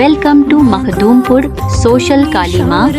welcome to Makhdumpur social કાલીમાં